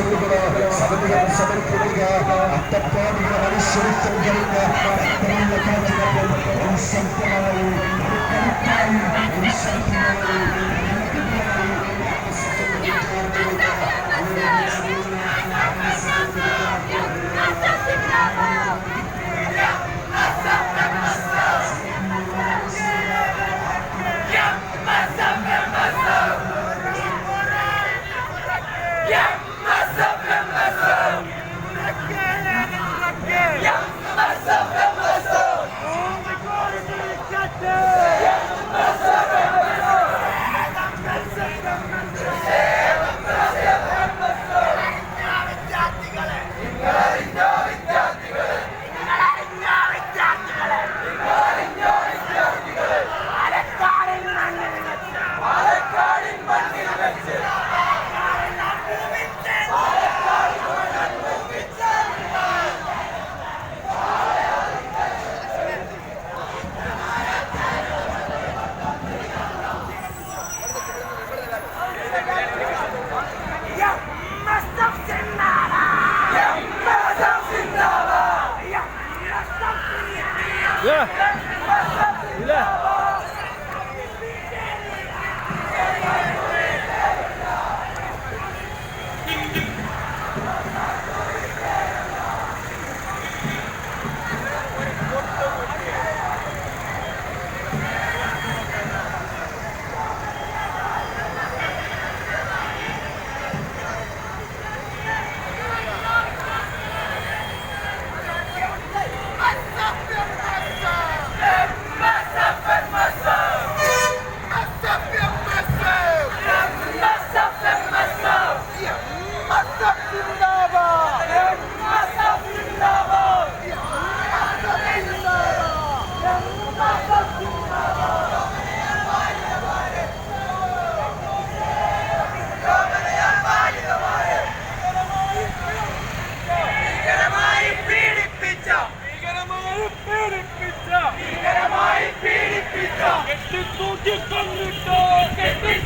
ചൊല്ലുക സകലം സമർപ്പിക്കുക അത്തപ്പാടിയ മനുഷ്യരിത്തം കഴിഞ്ഞ അത്തരമുള്ള لا لا It's so different, it's so different.